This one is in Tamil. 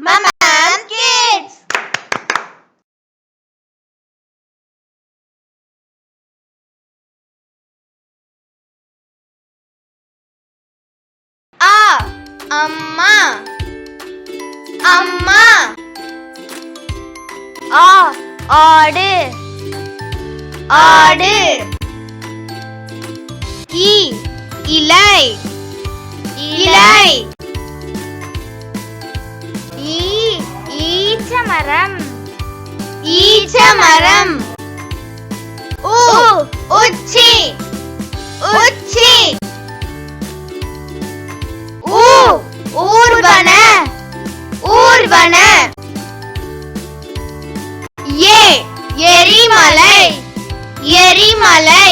Mama and Kids. A. அம்மா அம்மா ஆ ஆடு ஆடு இ இலை இலை மரம் ஈச்ச மரம் உ உச்சி. உச்சி. ஊ ஊர்வன. ஊர்வன. ஏ எரிமலை. எரிமலை.